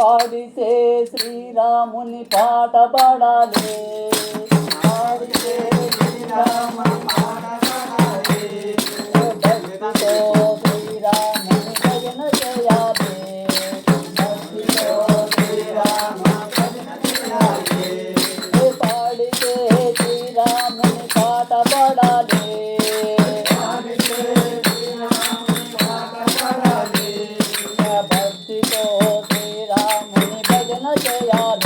పాడితే శ్రీరాముని పాట పాడాలి. పాడితే శ్రీరామ పాడితే శ్రీరాముని పాట పాడాలి. yaad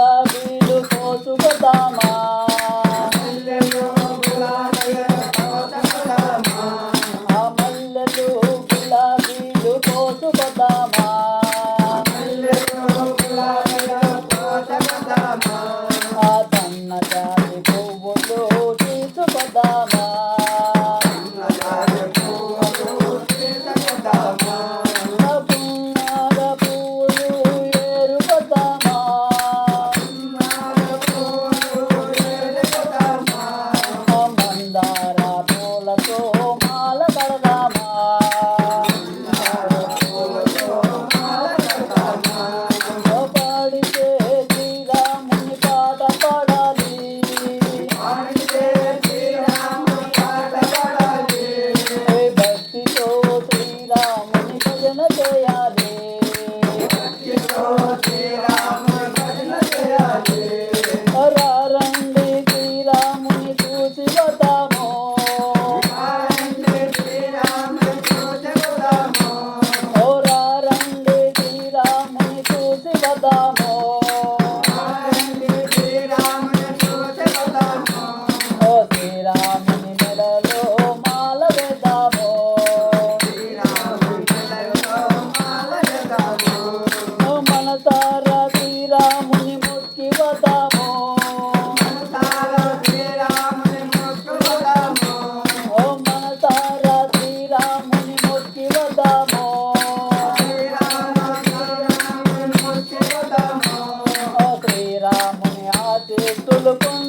గులాబీలు కోసుకుతామా ఆ మల్లెలు గులాబీలు కోసుకుతామా te solo con.